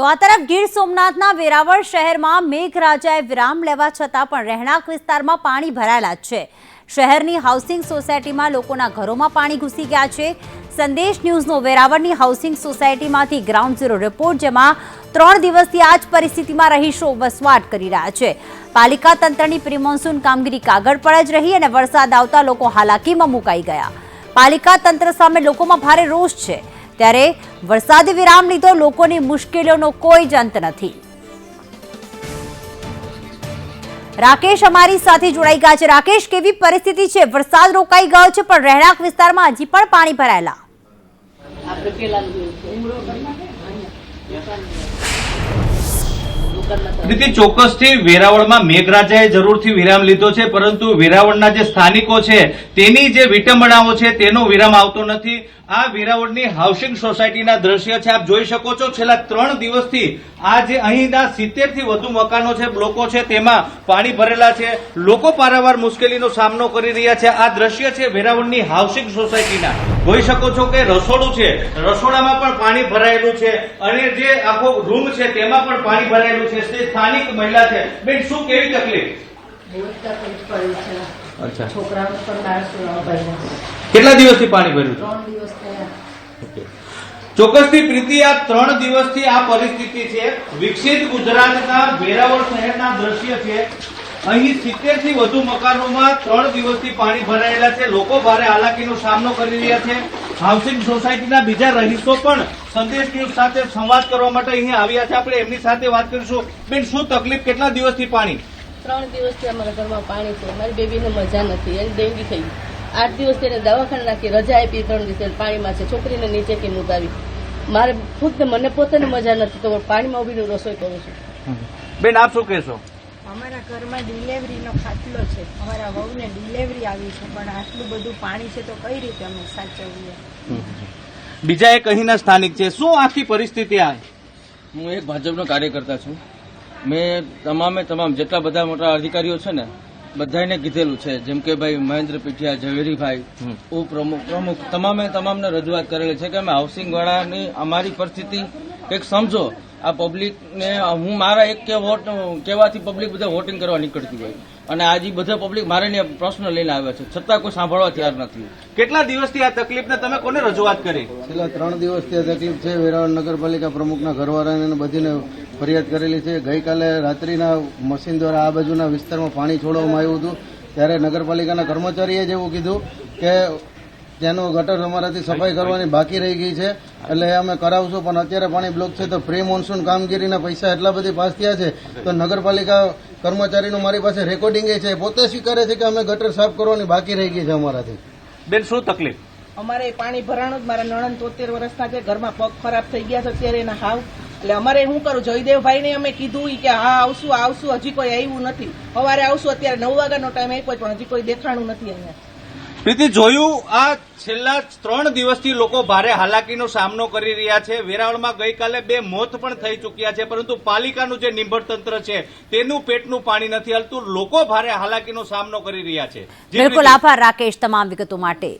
તો આ તરફ ગીર સોમનાથના વેરાવળ શહેરમાં મેઘરાજાએ વિરામ લેવા છતાં પણ રહેણાંક વિસ્તારમાં પાણી ભરાયેલા છે. શહેરની હાઉસિંગ સોસાયટીમાં લોકોના ઘરોમાં પાણી ઘૂસી ગયા છે. સંદેશ ન્યૂઝનો વેરાવળની હાઉસિંગ સોસાયટીમાંથી ગ્રાઉન્ડ ઝીરો રિપોર્ટ જેમાં ત્રણ દિવસથી આ જ પરિસ્થિતિમાં રહીશો વસવાટ કરી રહ્યા છે. પાલિકા તંત્રની પ્રિમોન્સૂન કામગીરી કાગળ પર જ રહી અને વરસાદ આવતા લોકો હાલાકીમાં મુકાઈ ગયા. પાલિકા તંત્ર સામે લોકોમાં ભારે રોષ છે. ત્યારે વરસાદે વિરામ લીધો, લોકોની મુશ્કેલીઓનો કોઈ જ અંત નથી. રાકેશ અમારી સાથે જોડાઈ ગયા છે. રાકેશ, કેવી પરિસ્થિતિ છે? વરસાદ રોકાઈ ગયો છે, પણ રહેણાંક વિસ્તારમાં હજી પણ પાણી ભરાયેલા. પેલા ચોક્કસથી વેરાવળમાં મેઘરાજાએ જરૂરથી વિરામ લીધો છે, પરંતુ વેરાવળના જે સ્થાનિકો છે, તેની જે વિટંબણાઓ છે, તેનો વિરામ આવતો નથી. આ વેરાવળની હાઉસિંગ સોસાયટીના દ્રશ્ય છે. આપ જોઈ શકો છો, છેલ્લા ત્રણ દિવસથી આ જે અહીંના સિત્તેરથી વધુ મકાનો છે, બ્લોકો છે, તેમાં પાણી ભરેલા છે. લોકો પારાવાર મુશ્કેલીનો સામનો કરી રહ્યા છે. આ દ્રશ્ય છે વેરાવળની હાઉસિંગ સોસાયટીના. જોઈ શકો છો કે રસોડું છે. રસોડામાં પણ પાણી ભરાયેલું છે અને જે આખો રૂમ છે, તેમાં પણ પાણી ભરાયેલું છે. સ્થાનિક મહિલા છે. બેન, શું કેવી તકલીફ? અચ્છા. કેટલા દિવસથી પાણી ભર્યું છે? ચોક્કસથી પ્રીતિ આ ત્રણ દિવસથી આ પરિસ્થિતિ છે. વિકસિત ગુજરાતના વેરાવળ શહેરના દ્રશ્ય છે. અહીં સિત્તેરથી વધુ મકાનોમાં ત્રણ દિવસથી પાણી ભરાયેલા છે. લોકો ભારે હાલાકીનો સામનો કરી રહ્યા છે. હાઉસિંગ સોસાયટીના બીજા રહીશો પણ સંદેશ ન્યૂઝ સાથે સંવાદ કરવા માટે અહીં આવ્યા છે. આપણે એમની સાથે વાત કરીશું. બેન શું તકલીફ? કેટલા દિવસથી પાણી? ત્રણ દિવસથી અમારા ઘરમાં પાણી છે. મારી બેબીને મજા નથી. એને ડેન્ગ્યુ થઈ આઠ દિવસથી એને દવાખાને નાખી રજા આપી ત્રણ દિવસે પાણીમાં છે. છોકરીને નીચે નીચેથી ઉતારી મારે ખુદ મને પોતાને મજા નથી. તો પાણીમાં ઉભીને રસોઈ કરું છું. બેન આપ શું કહેશો? અમારા ઘરમાં ડિલેવરીનો ખાટલો છે. અમારા વહુને ડિલેવરી આવી છે. પણ આટલું બધું પાણી છે તો કઈ રીતે અમે સાચવીએ? બીજા એક અહીંના સ્થાનિક છે. શું આખી પરિસ્થિતિ આ? હું એક ભાજપનો કાર્યકર્તા છું. મેં તમામે તમામ જેટલા બધા મોટા અધિકારીઓ છે ને બધાને કીધેલું છે. જેમ કે ભાઈ મહેન્દ્ર પીઠિયા ઝવેરીભાઈ ઉપપ્રમુખ પ્રમુખ તમામે તમામને રજૂઆત કરેલી છે કે અમે હાઉસિંગ વાળાની અમારી પરિસ્થિતિ કંઈક સમજો આ પબ્લિકને હું મારા એક કે વોટ કહેવાથી પબ્લિક બધા વોટિંગ કરવા નીકળતી હોય. અને આજે બધા પબ્લિક મારે ત્યાં પ્રશ્ન લઈને આવ્યા છે. છતાં કોઈ સાંભળવા તૈયાર નથી. કેટલા દિવસથી આ તકલીફને તમે કોને રજૂઆત કરી? છેલ્લા ત્રણ દિવસથી આ તકલીફ છે. વેરાવળ નગરપાલિકા પ્રમુખના ઘરવાળાને બધીને ફરિયાદ કરેલી છે. ગઈકાલે રાત્રિના મશીન દ્વારા આ બાજુના વિસ્તારમાં પાણી છોડવામાં આવ્યું હતું. ત્યારે નગરપાલિકાના કર્મચારીએ જ એવું કીધું કે ત્યાંનું ગટર અમારાથી સફાઈ કરવાની બાકી રહી ગઈ છે. એટલે અમે કરાવશું પણ અત્યારે પાણી બ્લોક છે તો પ્રી મોન્સૂન કામગીરીના પૈસા એટલા બધી પાસ થયા છે. તો નગરપાલિકા કર્મચારીનું મારી પાસે રેકોર્ડિંગ છે. પોતે સ્વીકારે છે કે અમે ગટર સાફ કરવાની બાકી રહી ગઈ છે અમારાથી. બેન શું તકલીફ? અમારે પાણી ભરાણું જ. મારા નણંદ તોતેર વર્ષના છે. ઘરમાં પગ ખરાબ થઈ ગયા છે અત્યારે એના હાવ. એટલે અમારે શું કરું? જયદેવભાઈને અમે કીધું કે હા આવશું આવશું. હજી કોઈ આવ્યું નથી. સવારે આવશું. અત્યારે નવ વાગ્યાનો ટાઈમ આપ્યો પણ હજી કોઈ દેખાણું નથી અહીંયા. પ્રીતિ જોયું આ છેલ્લા ત્રણ દિવસથી લોકો ભારે હાલાકીનો સામનો કરી રહ્યા છે. વેરાવળમાં ગઈકાલે બે મોત પણ થઈ ચૂક્યા છે પરંતુ પાલિકાનું જે નિંભર તંત્ર છે તેનું પેટનું પાણી નથી હલતું. લોકો ભારે હાલાકીનો સામનો કરી રહ્યા છે. જી, બિલકુલ આભાર રાકેશ તમામ વિગતો માટે.